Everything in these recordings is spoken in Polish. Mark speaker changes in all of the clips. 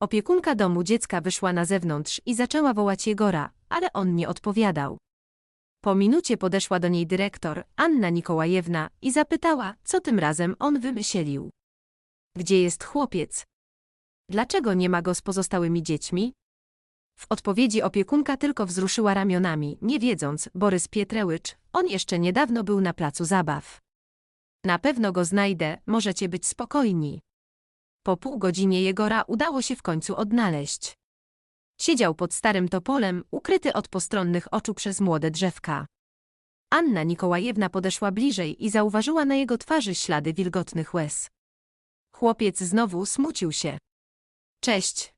Speaker 1: Opiekunka domu dziecka wyszła na zewnątrz i zaczęła wołać Jegora, ale on nie odpowiadał. Po minucie podeszła do niej dyrektor, Anna Nikołajewna, i zapytała, co tym razem on wymyślił. Gdzie jest chłopiec? Dlaczego nie ma go z pozostałymi dziećmi? W odpowiedzi opiekunka tylko wzruszyła ramionami, nie wiedząc, Borys Pietrełycz, on jeszcze niedawno był na placu zabaw. Na pewno go znajdę, możecie być spokojni. Po pół godzinie Jegora udało się w końcu odnaleźć. Siedział pod starym topolem, ukryty od postronnych oczu przez młode drzewka. Anna Nikołajewna podeszła bliżej i zauważyła na jego twarzy ślady wilgotnych łez. Chłopiec znowu smucił się. Cześć.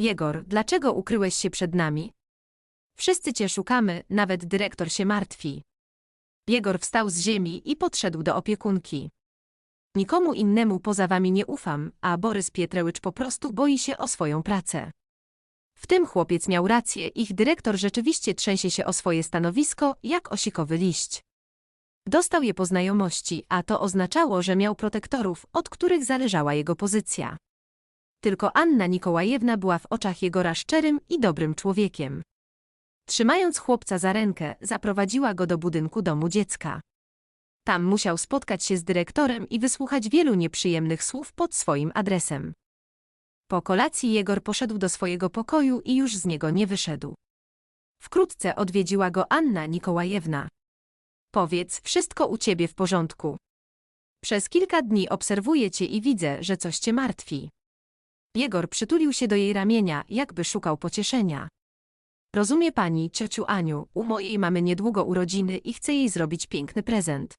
Speaker 1: Jegor, dlaczego ukryłeś się przed nami? Wszyscy cię szukamy, nawet dyrektor się martwi. Jegor wstał z ziemi i podszedł do opiekunki. Nikomu innemu poza wami nie ufam, a Borys Pietrełycz po prostu boi się o swoją pracę. W tym chłopiec miał rację, ich dyrektor rzeczywiście trzęsie się o swoje stanowisko, jak osikowy liść. Dostał je po znajomości, a to oznaczało, że miał protektorów, od których zależała jego pozycja. Tylko Anna Nikołajewna była w oczach Jegora szczerym i dobrym człowiekiem. Trzymając chłopca za rękę, zaprowadziła go do budynku domu dziecka. Tam musiał spotkać się z dyrektorem i wysłuchać wielu nieprzyjemnych słów pod swoim adresem. Po kolacji Jegor poszedł do swojego pokoju i już z niego nie wyszedł. Wkrótce odwiedziła go Anna Nikołajewna. Powiedz, wszystko u ciebie w porządku. Przez kilka dni obserwuję cię i widzę, że coś cię martwi. Jegor przytulił się do jej ramienia, jakby szukał pocieszenia. Rozumie pani, ciociu Aniu, u mojej mamy niedługo urodziny i chcę jej zrobić piękny prezent.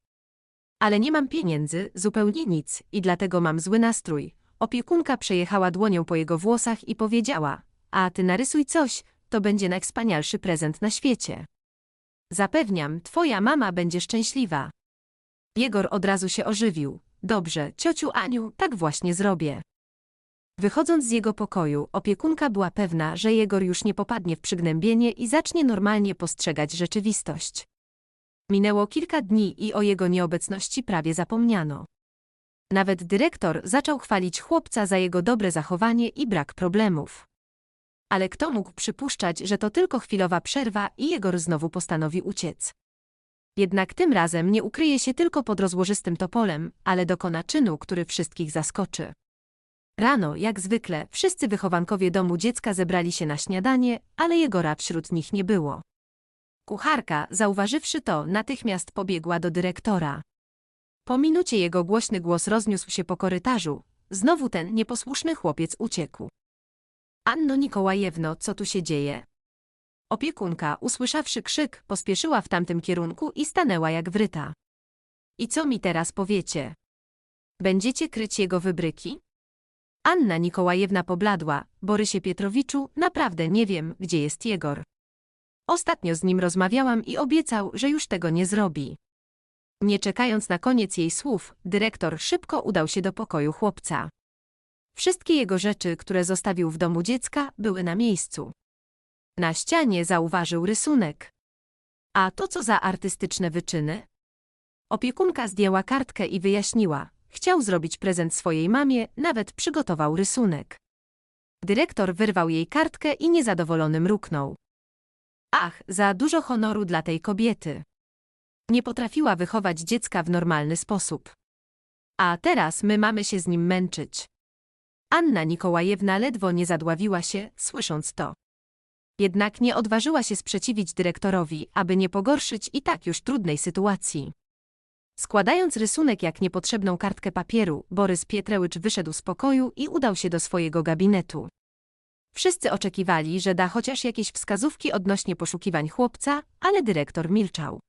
Speaker 1: Ale nie mam pieniędzy, zupełnie nic, i dlatego mam zły nastrój. Opiekunka przejechała dłonią po jego włosach i powiedziała, a ty narysuj coś, to będzie najwspanialszy prezent na świecie. Zapewniam, twoja mama będzie szczęśliwa. Jegor od razu się ożywił. Dobrze, ciociu Aniu, tak właśnie zrobię. Wychodząc z jego pokoju, opiekunka była pewna, że Jegor już nie popadnie w przygnębienie i zacznie normalnie postrzegać rzeczywistość. Minęło kilka dni i o jego nieobecności prawie zapomniano. Nawet dyrektor zaczął chwalić chłopca za jego dobre zachowanie i brak problemów. Ale kto mógł przypuszczać, że to tylko chwilowa przerwa i Jegor znowu postanowi uciec. Jednak tym razem nie ukryje się tylko pod rozłożystym topolem, ale dokona czynu, który wszystkich zaskoczy. Rano, jak zwykle, wszyscy wychowankowie domu dziecka zebrali się na śniadanie, ale Jegora wśród nich nie było. Kucharka, zauważywszy to, natychmiast pobiegła do dyrektora. Po minucie jego głośny głos rozniósł się po korytarzu. Znowu ten nieposłuszny chłopiec uciekł. Anno Nikołajewno, co tu się dzieje? Opiekunka, usłyszawszy krzyk, pospieszyła w tamtym kierunku i stanęła jak wryta. I co mi teraz powiecie? Będziecie kryć jego wybryki? Anna Nikołajewna pobladła. Borysie Pietrowiczu, naprawdę nie wiem, gdzie jest Jegor. Ostatnio z nim rozmawiałam i obiecał, że już tego nie zrobi. Nie czekając na koniec jej słów, dyrektor szybko udał się do pokoju chłopca. Wszystkie jego rzeczy, które zostawił w domu dziecka, były na miejscu. Na ścianie zauważył rysunek. A to co za artystyczne wyczyny? Opiekunka zdjęła kartkę i wyjaśniła. Chciał zrobić prezent swojej mamie, nawet przygotował rysunek. Dyrektor wyrwał jej kartkę i niezadowolony mruknął. Ach, za dużo honoru dla tej kobiety. Nie potrafiła wychować dziecka w normalny sposób. A teraz my mamy się z nim męczyć. Anna Nikołajewna ledwo nie zadławiła się, słysząc to. Jednak nie odważyła się sprzeciwić dyrektorowi, aby nie pogorszyć i tak już trudnej sytuacji. Składając rysunek jak niepotrzebną kartkę papieru, Borys Pietrełycz wyszedł z pokoju i udał się do swojego gabinetu. Wszyscy oczekiwali, że da chociaż jakieś wskazówki odnośnie poszukiwań chłopca, ale dyrektor milczał.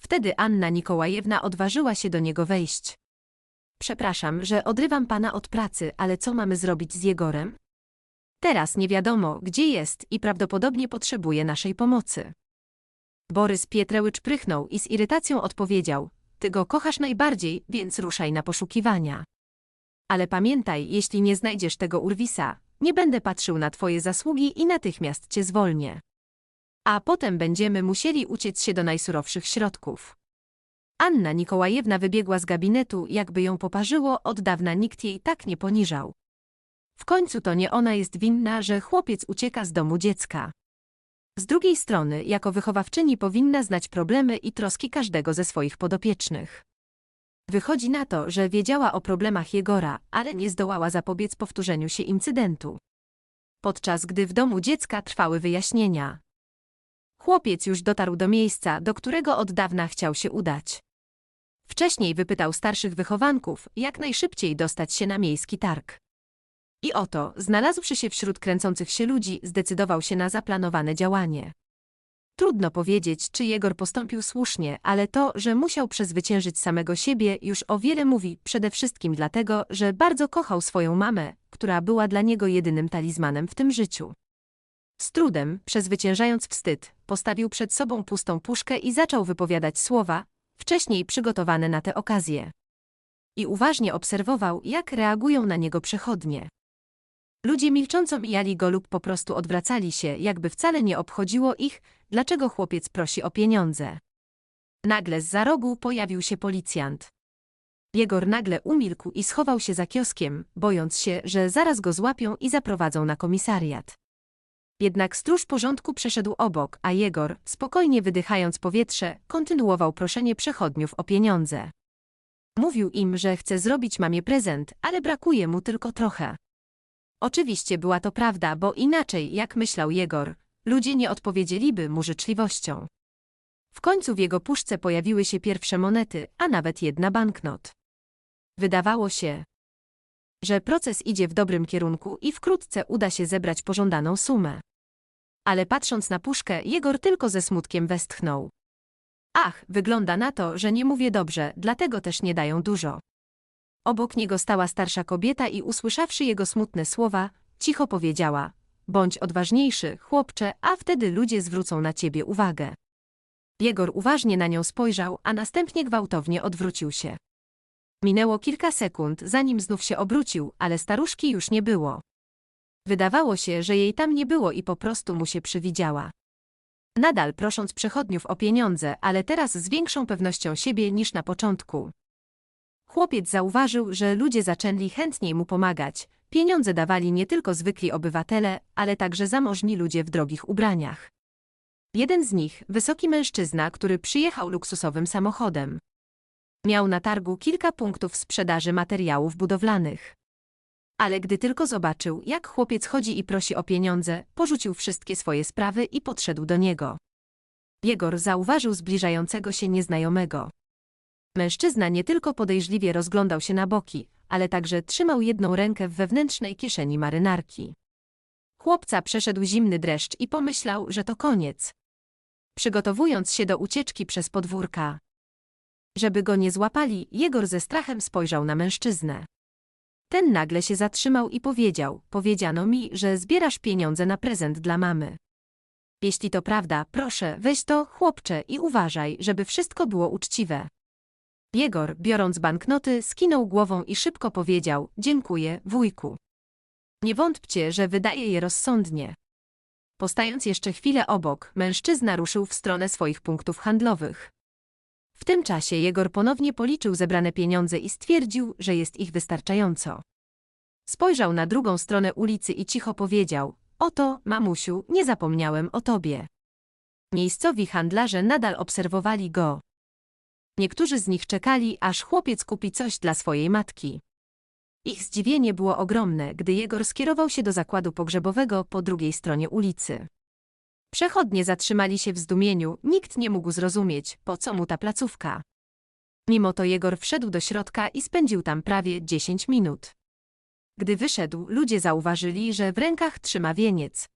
Speaker 1: Wtedy Anna Nikołajewna odważyła się do niego wejść. Przepraszam, że odrywam pana od pracy, ale co mamy zrobić z Jegorem? Teraz nie wiadomo, gdzie jest i prawdopodobnie potrzebuje naszej pomocy. Borys Pietrełycz prychnął i z irytacją odpowiedział: Ty go kochasz najbardziej, więc ruszaj na poszukiwania. Ale pamiętaj, jeśli nie znajdziesz tego urwisa, nie będę patrzył na twoje zasługi i natychmiast cię zwolnię. A potem będziemy musieli uciec się do najsurowszych środków. Anna Nikołajewna wybiegła z gabinetu, jakby ją poparzyło, od dawna nikt jej tak nie poniżał. W końcu to nie ona jest winna, że chłopiec ucieka z domu dziecka. Z drugiej strony, jako wychowawczyni powinna znać problemy i troski każdego ze swoich podopiecznych. Wychodzi na to, że wiedziała o problemach Jegora, ale nie zdołała zapobiec powtórzeniu się incydentu. Podczas gdy w domu dziecka trwały wyjaśnienia. Chłopiec już dotarł do miejsca, do którego od dawna chciał się udać. Wcześniej wypytał starszych wychowanków, jak najszybciej dostać się na miejski targ. I oto, znalazłszy się wśród kręcących się ludzi, zdecydował się na zaplanowane działanie. Trudno powiedzieć, czy Jegor postąpił słusznie, ale to, że musiał przezwyciężyć samego siebie, już o wiele mówi, przede wszystkim dlatego, że bardzo kochał swoją mamę, która była dla niego jedynym talizmanem w tym życiu. Z trudem, przezwyciężając wstyd, postawił przed sobą pustą puszkę i zaczął wypowiadać słowa, wcześniej przygotowane na tę okazję. I uważnie obserwował, jak reagują na niego przechodnie. Ludzie milcząco mijali go lub po prostu odwracali się, jakby wcale nie obchodziło ich, dlaczego chłopiec prosi o pieniądze. Nagle z za rogu pojawił się policjant. Jegor nagle umilkł i schował się za kioskiem, bojąc się, że zaraz go złapią i zaprowadzą na komisariat. Jednak stróż porządku przeszedł obok, a Jegor, spokojnie wydychając powietrze, kontynuował proszenie przechodniów o pieniądze. Mówił im, że chce zrobić mamie prezent, ale brakuje mu tylko trochę. Oczywiście była to prawda, bo inaczej, jak myślał Jegor, ludzie nie odpowiedzieliby mu życzliwością. W końcu w jego puszce pojawiły się pierwsze monety, a nawet jedna banknot. Wydawało się, że proces idzie w dobrym kierunku i wkrótce uda się zebrać pożądaną sumę. Ale patrząc na puszkę, Jegor tylko ze smutkiem westchnął. Ach, wygląda na to, że nie mówię dobrze, dlatego też nie dają dużo. Obok niego stała starsza kobieta i usłyszawszy jego smutne słowa, cicho powiedziała: Bądź odważniejszy, chłopcze, a wtedy ludzie zwrócą na ciebie uwagę. Jegor uważnie na nią spojrzał, a następnie gwałtownie odwrócił się. Minęło kilka sekund, zanim znów się obrócił, ale staruszki już nie było. Wydawało się, że jej tam nie było i po prostu mu się przywidziała. Nadal prosząc przechodniów o pieniądze, ale teraz z większą pewnością siebie niż na początku. Chłopiec zauważył, że ludzie zaczęli chętniej mu pomagać. Pieniądze dawali nie tylko zwykli obywatele, ale także zamożni ludzie w drogich ubraniach. Jeden z nich, wysoki mężczyzna, który przyjechał luksusowym samochodem. Miał na targu kilka punktów sprzedaży materiałów budowlanych. Ale gdy tylko zobaczył, jak chłopiec chodzi i prosi o pieniądze, porzucił wszystkie swoje sprawy i podszedł do niego. Jegor zauważył zbliżającego się nieznajomego. Mężczyzna nie tylko podejrzliwie rozglądał się na boki, ale także trzymał jedną rękę w wewnętrznej kieszeni marynarki. Chłopca przeszedł zimny dreszcz i pomyślał, że to koniec. Przygotowując się do ucieczki przez podwórka. Żeby go nie złapali, Jegor ze strachem spojrzał na mężczyznę. Ten nagle się zatrzymał i powiedział, powiedziano mi, że zbierasz pieniądze na prezent dla mamy. Jeśli to prawda, proszę, weź to, chłopcze, i uważaj, żeby wszystko było uczciwe. Jegor, biorąc banknoty, skinął głową i szybko powiedział, dziękuję, wujku. Nie wątpcie, że wydaje je rozsądnie. Postając jeszcze chwilę obok, mężczyzna ruszył w stronę swoich punktów handlowych. W tym czasie Jegor ponownie policzył zebrane pieniądze i stwierdził, że jest ich wystarczająco. Spojrzał na drugą stronę ulicy i cicho powiedział: Oto, mamusiu, nie zapomniałem o tobie. Miejscowi handlarze nadal obserwowali go. Niektórzy z nich czekali, aż chłopiec kupi coś dla swojej matki. Ich zdziwienie było ogromne, gdy Jegor skierował się do zakładu pogrzebowego po drugiej stronie ulicy. Przechodnie zatrzymali się w zdumieniu, nikt nie mógł zrozumieć, po co mu ta placówka. Mimo to Jegor wszedł do środka i spędził tam prawie 10 minut. Gdy wyszedł, ludzie zauważyli, że w rękach trzyma wieniec.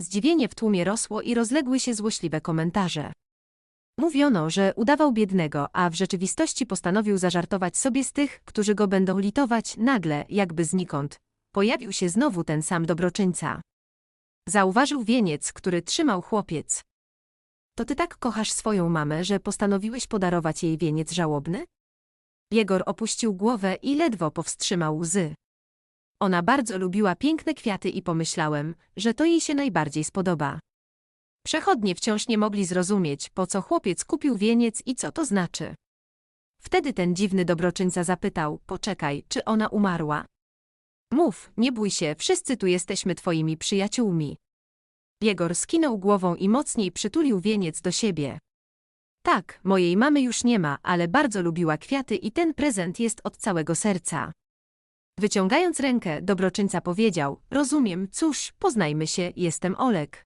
Speaker 1: Zdziwienie w tłumie rosło i rozległy się złośliwe komentarze. Mówiono, że udawał biednego, a w rzeczywistości postanowił zażartować sobie z tych, którzy go będą litować, nagle, jakby znikąd. Pojawił się znowu ten sam dobroczyńca. Zauważył wieniec, który trzymał chłopiec. To ty tak kochasz swoją mamę, że postanowiłeś podarować jej wieniec żałobny? Jegor opuścił głowę i ledwo powstrzymał łzy. Ona bardzo lubiła piękne kwiaty i pomyślałem, że to jej się najbardziej spodoba. Przechodnie wciąż nie mogli zrozumieć, po co chłopiec kupił wieniec i co to znaczy. Wtedy ten dziwny dobroczyńca zapytał, poczekaj, czy ona umarła? Mów, nie bój się, wszyscy tu jesteśmy twoimi przyjaciółmi. Jegor skinął głową i mocniej przytulił wieniec do siebie. Tak, mojej mamy już nie ma, ale bardzo lubiła kwiaty i ten prezent jest od całego serca. Wyciągając rękę, dobroczyńca powiedział, rozumiem, cóż, poznajmy się, jestem Olek.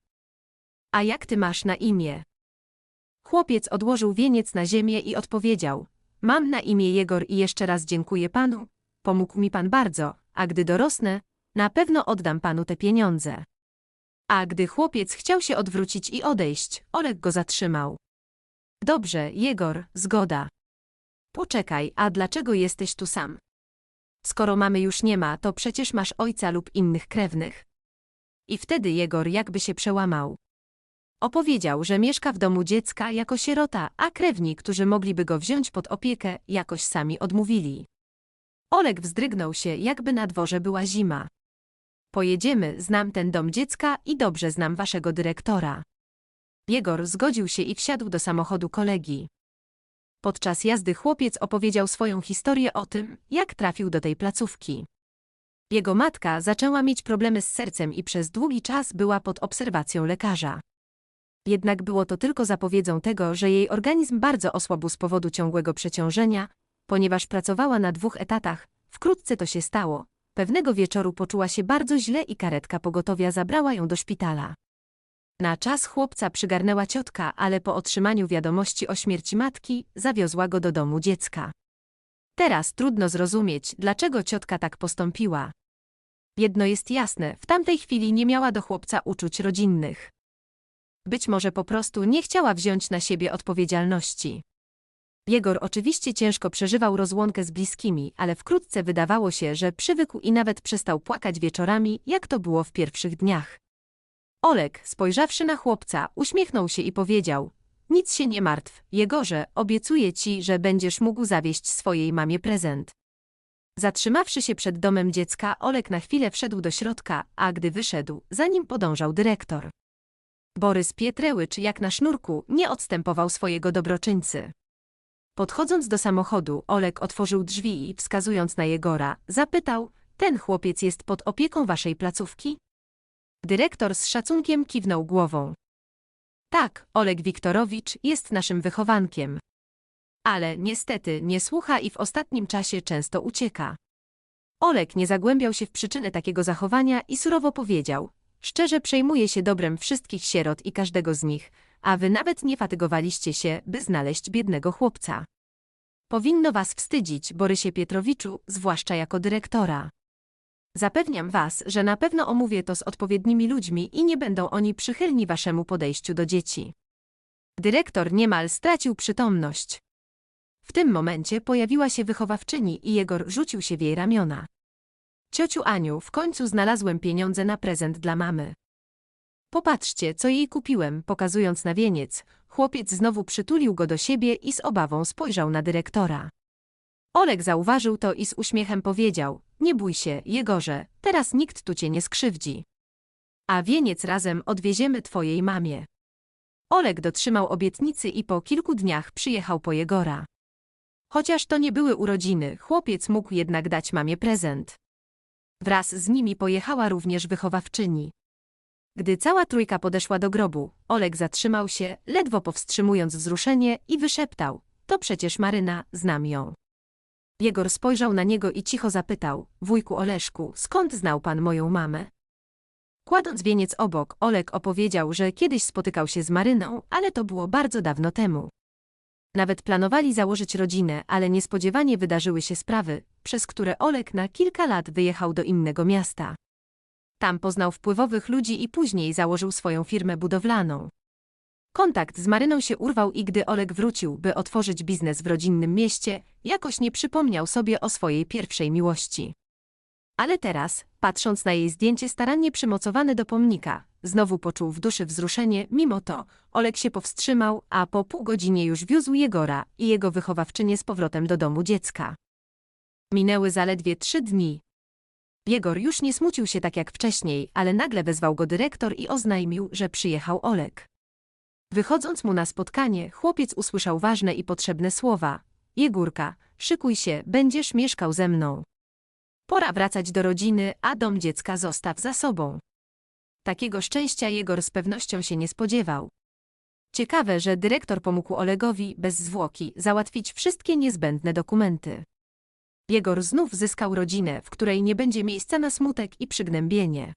Speaker 1: A jak ty masz na imię? Chłopiec odłożył wieniec na ziemię i odpowiedział, mam na imię Jegor i jeszcze raz dziękuję panu, pomógł mi pan bardzo, a gdy dorosnę, na pewno oddam panu te pieniądze. A gdy chłopiec chciał się odwrócić i odejść, Olek go zatrzymał. Dobrze, Jegor, zgoda. Poczekaj, a dlaczego jesteś tu sam? Skoro mamy już nie ma, to przecież masz ojca lub innych krewnych. I wtedy Jegor jakby się przełamał. Opowiedział, że mieszka w domu dziecka jako sierota, a krewni, którzy mogliby go wziąć pod opiekę, jakoś sami odmówili. Olek wzdrygnął się, jakby na dworze była zima. Pojedziemy, znam ten dom dziecka i dobrze znam waszego dyrektora. Jegor zgodził się i wsiadł do samochodu kolegi. Podczas jazdy chłopiec opowiedział swoją historię o tym, jak trafił do tej placówki. Jego matka zaczęła mieć problemy z sercem i przez długi czas była pod obserwacją lekarza. Jednak było to tylko zapowiedzią tego, że jej organizm bardzo osłabł z powodu ciągłego przeciążenia, ponieważ pracowała na dwóch etatach. Wkrótce to się stało. Pewnego wieczoru poczuła się bardzo źle i karetka pogotowia zabrała ją do szpitala. Na czas chłopca przygarnęła ciotka, ale po otrzymaniu wiadomości o śmierci matki, zawiozła go do domu dziecka. Teraz trudno zrozumieć, dlaczego ciotka tak postąpiła. Jedno jest jasne, w tamtej chwili nie miała do chłopca uczuć rodzinnych. Być może po prostu nie chciała wziąć na siebie odpowiedzialności. Jegor oczywiście ciężko przeżywał rozłąkę z bliskimi, ale wkrótce wydawało się, że przywykł i nawet przestał płakać wieczorami, jak to było w pierwszych dniach. Olek, spojrzawszy na chłopca, uśmiechnął się i powiedział: Nic się nie martw, Jegorze, obiecuję ci, że będziesz mógł zawieść swojej mamie prezent. Zatrzymawszy się przed domem dziecka, Olek na chwilę wszedł do środka, a gdy wyszedł, za nim podążał dyrektor. Borys Pietrełycz, jak na sznurku, nie odstępował swojego dobroczyńcy. Podchodząc do samochodu, Olek otworzył drzwi i, wskazując na Jegora, zapytał: Ten chłopiec jest pod opieką waszej placówki? Dyrektor z szacunkiem kiwnął głową. Tak, Oleg Wiktorowicz jest naszym wychowankiem. Ale niestety nie słucha i w ostatnim czasie często ucieka. Olek nie zagłębiał się w przyczyny takiego zachowania i surowo powiedział: Szczerze przejmuję się dobrem wszystkich sierot i każdego z nich, a wy nawet nie fatygowaliście się, by znaleźć biednego chłopca. Powinno was wstydzić, Borysie Pietrowiczu, zwłaszcza jako dyrektora. Zapewniam was, że na pewno omówię to z odpowiednimi ludźmi i nie będą oni przychylni waszemu podejściu do dzieci. Dyrektor niemal stracił przytomność. W tym momencie pojawiła się wychowawczyni i Jegor rzucił się w jej ramiona. Ciociu Aniu, w końcu znalazłem pieniądze na prezent dla mamy. Popatrzcie, co jej kupiłem, pokazując na wieniec. Chłopiec znowu przytulił go do siebie i z obawą spojrzał na dyrektora. Olek zauważył to i z uśmiechem powiedział: Nie bój się, Jegorze, teraz nikt tu cię nie skrzywdzi. A wieniec razem odwieziemy twojej mamie. Olek dotrzymał obietnicy i po kilku dniach przyjechał po Jegora. Chociaż to nie były urodziny, chłopiec mógł jednak dać mamie prezent. Wraz z nimi pojechała również wychowawczyni. Gdy cała trójka podeszła do grobu, Olek zatrzymał się, ledwo powstrzymując wzruszenie i wyszeptał: To przecież Maryna, znam ją. Jegor spojrzał na niego i cicho zapytał: Wujku Oleszku, skąd znał pan moją mamę? Kładąc wieniec obok, Olek opowiedział, że kiedyś spotykał się z Maryną, ale to było bardzo dawno temu. Nawet planowali założyć rodzinę, ale niespodziewanie wydarzyły się sprawy, przez które Olek na kilka lat wyjechał do innego miasta. Tam poznał wpływowych ludzi i później założył swoją firmę budowlaną. Kontakt z Maryną się urwał i gdy Olek wrócił, by otworzyć biznes w rodzinnym mieście, jakoś nie przypomniał sobie o swojej pierwszej miłości. Ale teraz, patrząc na jej zdjęcie starannie przymocowane do pomnika, znowu poczuł w duszy wzruszenie, mimo to Olek się powstrzymał, a po pół godzinie już wiózł Jegora i jego wychowawczynię z powrotem do domu dziecka. Minęły zaledwie trzy dni. Jegor już nie smucił się tak jak wcześniej, ale nagle wezwał go dyrektor i oznajmił, że przyjechał Olek. Wychodząc mu na spotkanie, chłopiec usłyszał ważne i potrzebne słowa. Jegórka, szykuj się, będziesz mieszkał ze mną. Pora wracać do rodziny, a dom dziecka zostaw za sobą. Takiego szczęścia Jegor z pewnością się nie spodziewał. Ciekawe, że dyrektor pomógł Olegowi bez zwłoki załatwić wszystkie niezbędne dokumenty. Jegor znów zyskał rodzinę, w której nie będzie miejsca na smutek i przygnębienie.